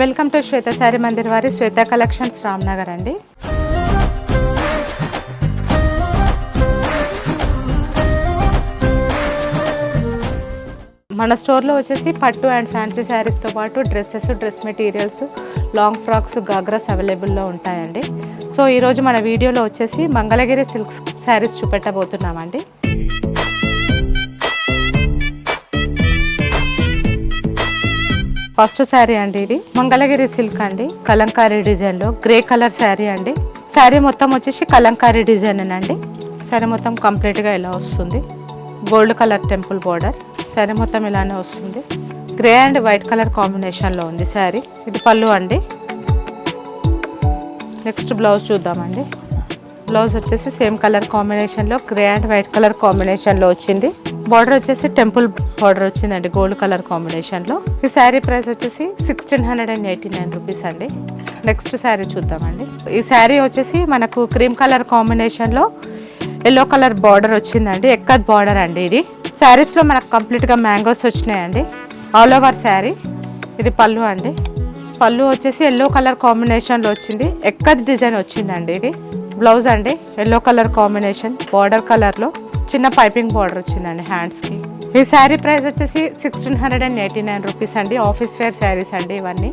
Welcome to Shweta sari Mandir వారి Shweta collections Ramnagar అండి. మన స్టోర్లో వచ్చేసి పట్టు అండ్ ఫ్యాన్సీ శారీస్తో పాటు dresses dress materials long frocks ghagras అవైలబుల్లో ఉంటాయండి. సో ఈరోజు మన వీడియోలో వచ్చేసి మంగళగిరి సిల్క్ శారీస్ చూపెట్టబోతున్నామండి. ఫస్ట్ శారీ అండి ఇది. మంగళగిరి సిల్క్ అండి. కలంకారీ డిజైన్లో గ్రే కలర్ శారీ అండి. శారీ మొత్తం వచ్చేసి కలంకారీ డిజైన్ అండి. శారీ మొత్తం కంప్లీట్గా ఇలా వస్తుంది. Gold colour temple border. Sari మొత్తం ఇలానే వస్తుంది. గ్రే అండ్ వైట్ కలర్ కాంబినేషన్లో ఉంది శారీ. ఇది పళ్ళు అండి. నెక్స్ట్ బ్లౌజ్ చూద్దామండి. బ్లౌజ్ వచ్చేసి సేమ్ కలర్ కాంబినేషన్లో గ్రే అండ్ వైట్ కలర్ కాంబినేషన్లో వచ్చింది. బార్డర్ వచ్చేసి టెంపుల్ బార్డర్ వచ్చిందండి గోల్డ్ కలర్ కాంబినేషన్లో. ఈ శారీ ప్రైస్ వచ్చేసి sixteen hundred and eighty nine rupees అండి. నెక్స్ట్ శారీ చూద్దామండి. ఈ శారీ వచ్చేసి మనకు క్రీమ్ కలర్ కాంబినేషన్లో ఎల్లో కలర్ బార్డర్ వచ్చిందండి ఎక్కద్ బార్డర్ అండి ఇది. శారీస్లో మనకు కంప్లీట్గా మ్యాంగోస్ వచ్చినాయండి. All over sari. ఇది పళ్ళు అండి. పళ్ళు వచ్చేసి ఎల్లో కలర్ కాంబినేషన్లో వచ్చింది. ఎక్కద్ డిజైన్ వచ్చిందండి ఇది. బ్లౌజ్ అండి ఎల్లో కలర్ కాంబినేషన్ బార్డర్ కలర్లో. చిన్న పైపింగ్ బార్డర్ వచ్చిందండి హ్యాండ్స్కి. ఈ శారీ ప్రైస్ వచ్చేసి sixteen hundred and eighty nine rupees అండి. ఆఫీస్ వేర్ శారీస్ అండి ఇవన్నీ.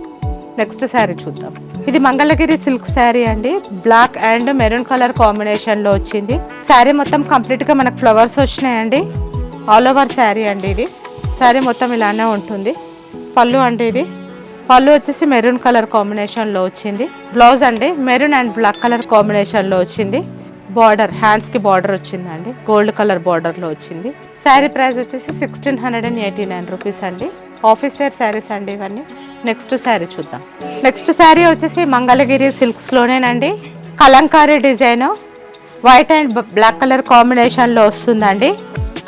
నెక్స్ట్ శారీ చూద్దాం. ఇది మంగళగిరి సిల్క్ శారీ అండి. బ్లాక్ అండ్ మెరూన్ కలర్ కాంబినేషన్లో వచ్చింది. శారీ మొత్తం కంప్లీట్గా మనకు ఫ్లవర్స్ వచ్చినాయండి. ఆల్ ఓవర్ శారీ అండి ఇది. శారీ మొత్తం ఇలానే ఉంటుంది. పళ్ళు అండి ఇది. పళ్ళు వచ్చేసి మెరూన్ కలర్ కాంబినేషన్లో వచ్చింది. బ్లౌజ్ అండి. మెరూన్ అండ్ బ్లాక్ కలర్ కాంబినేషన్లో వచ్చింది. బార్డర్ హ్యాండ్స్కి బార్డర్ వచ్చిందండి. గోల్డ్ కలర్ బార్డర్లో వచ్చింది. శారీ ప్రైస్ వచ్చేసి sixteen hundred and eighty nine rupees అండి. ఆఫీస్ వేర్ శారీస్ అండి ఇవన్నీ. నెక్స్ట్ శారీ చూద్దాం. నెక్స్ట్ శారీ వచ్చేసి Mangalagiri సిల్క్స్లోనేనండి Kalamkari design. White and black colour కాంబినేషన్లో వస్తుందండి.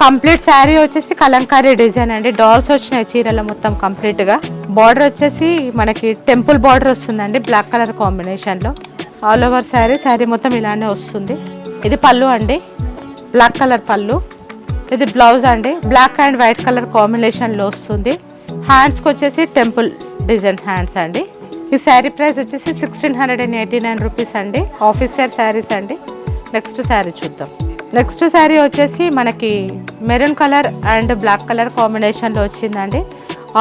కంప్లీట్ శారీ వచ్చేసి కలంకారీ డిజైన్ అండి. డాల్స్ వచ్చినాయి చీరలు మొత్తం కంప్లీట్గా బార్డర్ వచ్చేసి మనకి టెంపుల్ బార్డర్ వస్తుందండి బ్లాక్ కలర్ కాంబినేషన్లో ఆల్ ఓవర్ శారీ శారీ మొత్తం ఇలానే వస్తుంది. ఇది పళ్ళు అండి. బ్లాక్ కలర్ పళ్ళు. ఇది బ్లౌజ్ అండి. బ్లాక్ అండ్ వైట్ కలర్ కాంబినేషన్లో వస్తుంది. హ్యాండ్స్కి వచ్చేసి టెంపుల్ డిజైన్ హ్యాండ్స్ అండి. ఈ శారీ ప్రైస్ వచ్చేసి sixteen hundred and eighty nine rupees అండి. ఆఫీస్ వేర్ శారీస్ అండి. నెక్స్ట్ శారీ చూద్దాం. నెక్స్ట్ శారీ వచ్చేసి మనకి maroon colour and black colour కాంబినేషన్లో వచ్చిందండి.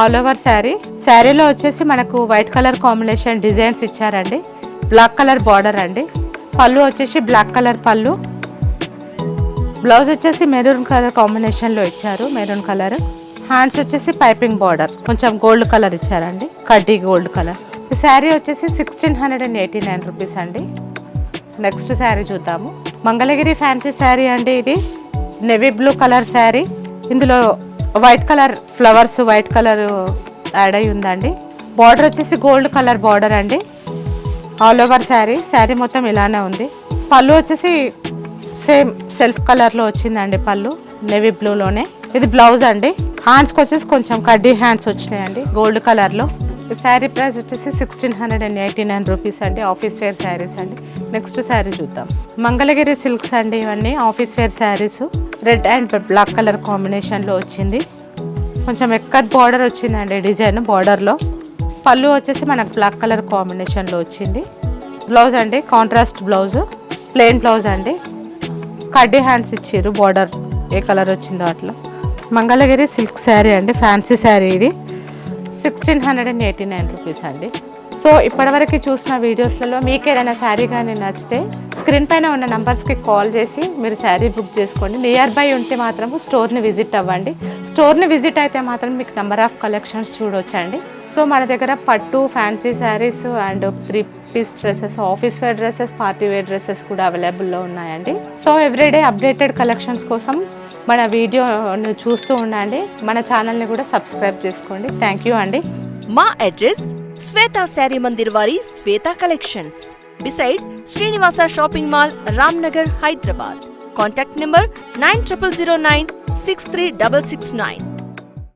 ఆల్ ఓవర్ శారీ శారీలో వచ్చేసి మనకు వైట్ కలర్ కాంబినేషన్ డిజైన్స్ ఇచ్చారండి. బ్లాక్ కలర్ బార్డర్ అండి. పళ్ళు వచ్చేసి బ్లాక్ కలర్ పళ్ళు. బ్లౌజ్ వచ్చేసి మెరూన్ కలర్ కాంబినేషన్లో ఇచ్చారు మెరూన్ కలర్. హ్యాండ్స్ వచ్చేసి పైపింగ్ బార్డర్ కొంచెం గోల్డ్ కలర్ ఇచ్చారండి కడ్డీ గోల్డ్ కలర్. ఈ శారీ వచ్చేసి sixteen hundred and eighty nine rupees అండి. నెక్స్ట్ శారీ చూద్దాము. మంగళగిరి ఫ్యాన్సీ శారీ అండి ఇది. Navy blue colour sari. ఇందులో white colour flowers white colour add అయి ఉందండి. బార్డర్ వచ్చేసి గోల్డ్ కలర్ బార్డర్ అండి. All over sari. శారీ మొత్తం ఇలానే ఉంది. పళ్ళు వచ్చేసి సేమ్ సెల్ఫ్ కలర్లో వచ్చిందండి పళ్ళు నెవీ బ్లూలోనే ఇది బ్లౌజ్ అండి. హ్యాండ్స్కి వచ్చేసి కొంచెం కడ్డీ హ్యాండ్స్ వచ్చినాయండి గోల్డ్ కలర్లో శారీ ప్రైస్ వచ్చేసి sixteen hundred and eighty nine rupees అండి ఆఫీస్ వేర్ శారీస్ అండి. నెక్స్ట్ శారీ చూద్దాం. మంగళగిరి సిల్క్స్ అండి ఇవన్నీ office wear saris. Red and black colour కాంబినేషన్లో వచ్చింది. కొంచెం ఎక్కత్ బార్డర్ వచ్చిందండి డిజైన్ బార్డర్లో పళ్ళు వచ్చేసి మనకు బ్లాక్ కలర్ కాంబినేషన్లో వచ్చింది. బ్లౌజ్ అండి కాంట్రాస్ట్ బ్లౌజ్ ప్లెయిన్ బ్లౌజ్ అండి. కడ్డీ హ్యాండ్స్ ఇచ్చారు బార్డర్ ఏ కలర్ వచ్చిందో అట్లా. మంగళగిరి సిల్క్ శారీ అండి ఫ్యాన్సీ శారీ ఇది. Sixteen hundred and eighty nine rupees అండి. సో ఇప్పటివరకు చూసిన వీడియోస్లలో మీకు ఏదైనా శారీ కానీ నచ్చితే స్క్రీన్ పైన ఉన్న నంబర్స్కి కాల్ చేసి మీరు శారీ బుక్ చేసుకోండి. నియర్ బై ఉంటే మాత్రము స్టోర్ని విజిట్ అవ్వండి. స్టోర్ని విజిట్ అయితే మాత్రం మీకు నెంబర్ ఆఫ్ కలెక్షన్స్ చూడొచ్చండి. సో మన దగ్గర పట్టు fancy saris and three piece dresses office wear dresses party wear dresses కూడా అవైలబుల్లో ఉన్నాయండి. సో ఎవ్రీడే అప్డేటెడ్ కలెక్షన్స్ కోసం మన వీడియోను చూస్తూ ఉండండి. మన ఛానల్ని కూడా సబ్స్క్రైబ్ చేసుకోండి. థ్యాంక్ యూ అండి. మా అడ్రస్ శ్వేత శారీ మందిర్ వారి Shweta collections beside Srinivasa shopping mall Ramnagar Hyderabad contact number nine triple zero nine six three double six nine